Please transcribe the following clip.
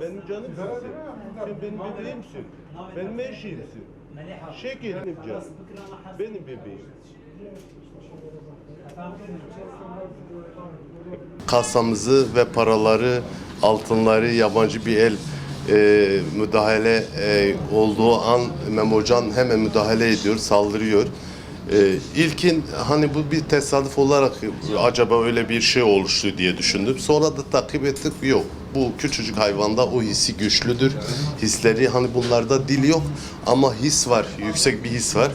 Benim canım sizsin. Sen benim bebeğimsin. Benim eşimsin. Şekerim canım. Benim bebeğim. kasamızı ve paraları, altınları yabancı bir el e, müdahale e, olduğu an Memocan hemen müdahale ediyor, saldırıyor. E, ilkin hani bu bir tesadüf olarak acaba öyle bir şey oluştu diye düşündüm. Sonra da takip ettik yok. Bu küçücük hayvanda o hissi güçlüdür. Hisleri hani bunlarda dil yok ama his var, yüksek bir his var.